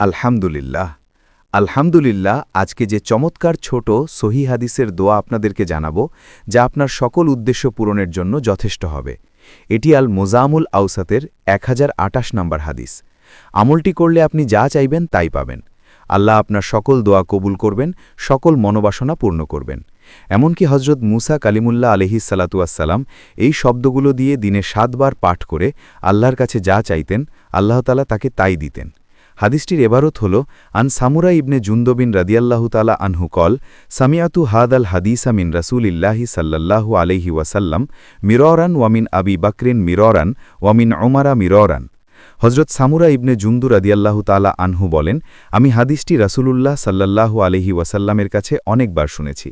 আলহামদুলিল্লাহ। আলহামদুলিল্লাহ, আজকে যে চমৎকার ছোট সহি হাদিসের দোয়া আপনাদেরকে জানাব, যা আপনার সকল উদ্দেশ্য পূরণের জন্য যথেষ্ট হবে। এটি আল মোজামুল আউসাতের এক হাজার আটাশ নম্বর হাদিস। আমলটি করলে আপনি যা চাইবেন তাই পাবেন। আল্লাহ আপনার সকল দোয়া কবুল করবেন, সকল মনোবাসনা পূর্ণ করবেন। এমনকি হজরত মুসা কালিমুল্লাহ আলহি সালাতুয়াসাল্লাম এই শব্দগুলো দিয়ে দিনে সাতবার পাঠ করে আল্লাহর কাছে যা চাইতেন আল্লাহতালা তাকে তাই দিতেন। হাদিসটির এবারত হল, আন সামুরা ইবনে জুন্দবিন রাদিয়াল্লাহু তালা আনহু কল সামিয়াতু হাদ আল হাদিসা মিন রাসুলিল্লাহি সাল্লাল্লাহু আলহি ওয়াসাল্লাম, মিররান ওয়ামিন আবি বাকরিন মিররান ওয়ামিন ওমারা মিররান। হজরত সামুরা ইবনে জুন্দু রাদিয়াল্লাহু তালা আনহু বলেন, আমি হাদিসটি রাসূলুল্লাহ সাল্লাল্লাহু আলহি ওয়াসাল্লামের কাছে অনেকবার শুনেছি।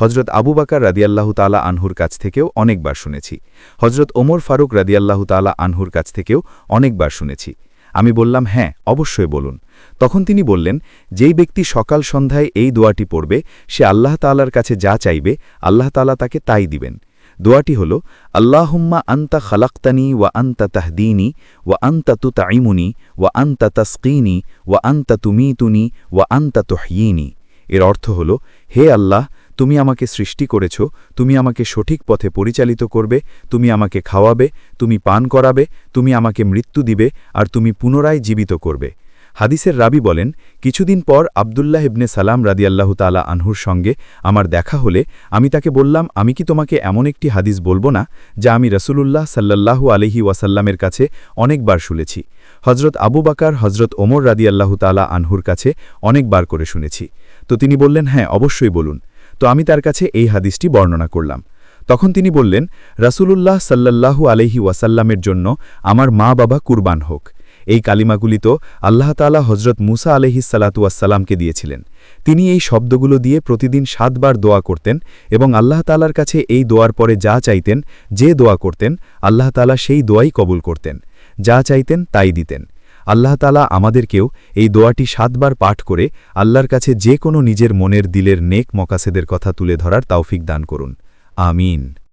হজরত আবু বাকার রাদিয়াল্লাহু তালা আনহুর কাছ থেকেও অনেকবার শুনেছি। হজরত ওমর ফারুক রাদিয়াল্লাহু তালা আনহুর কাছ থেকেও অনেকবার শুনেছি। আমি বললাম হ্যাঁ অবশ্যই বলুন। তখন তিনি বললেন, যেই ব্যক্তি সকাল সন্ধ্যায় এই দোয়াটি পড়বে, সে আল্লাহ তালার কাছে যা চাইবে, আল্লাহ তালা তাকে তাই দিবেন। দোয়াটি হল, আল্লাহুম্মা আন্তা খালাক্তানি ওয়া আন্তা তাহদিনী ওয়া আন্তা তু তাইমুনি ওয়া আন্তা তস্কিনী ওয়া আন্তা তুমিতুনি ওয়া আন্তা তোহিনী এর অর্থ হল, হে আল্লাহ তুমি আমাকে সৃষ্টি করেছ, তুমি আমাকে সঠিক পথে পরিচালিত করবে, তুমি আমাকে খাওয়াবে, তুমি পান করাবে, তুমি আমাকে মৃত্যু দিবে, আর তুমি পুনরায় জীবিত করবে। হাদিসের রাবি বলেন, কিছুদিন পর আবদুল্লাহ ইবনে সালাম রাদিয়াল্লাহু তালা আনহুর সঙ্গে আমার দেখা হলে আমি তাকে বললাম, আমি কি তোমাকে এমন একটি হাদিস বলব না, যা আমি রসুলুল্লাহ সাল্লাল্লাহু আলহি ওয়াসাল্লামের কাছে অনেকবার শুনেছি। হজরত আবু বাকার হজরত ওমর রাদিয়াল্লাহু তালা আনহুর কাছে অনেকবার করে শুনেছি। তো তিনি বললেন হ্যাঁ অবশ্যই বলুন। তো আমি তার কাছে এই হাদিসটি বর্ণনা করলাম। তখন তিনি বললেন, রাসূলুল্লাহ সাল্লাল্লাহু আলহি ওয়াসাল্লামের জন্য আমার মা বাবা কুরবান হোক। এই কালিমাগুলি তো আল্লাহ তালা হজরত মুসা আলহিসাল্লাতুয়াসাল্লামকে দিয়েছিলেন। তিনি এই শব্দগুলো দিয়ে প্রতিদিন সাতবার দোয়া করতেন এবং আল্লাহ তালার কাছে এই দোয়ার পরে যা চাইতেন, যে দোয়া করতেন, আল্লাহ তালা সেই দোয়াই কবুল করতেন। যা চাইতেন তাই দিতেন। আল্লাহ তালা আমাদেরকেও এই দোয়াটি সাতবার পাঠ করে আল্লাহর কাছে যে কোনো নিজের মনের দিলের নেক মকাসেদের কথা তুলে ধরার তাওফিক দান করুন। আমিন।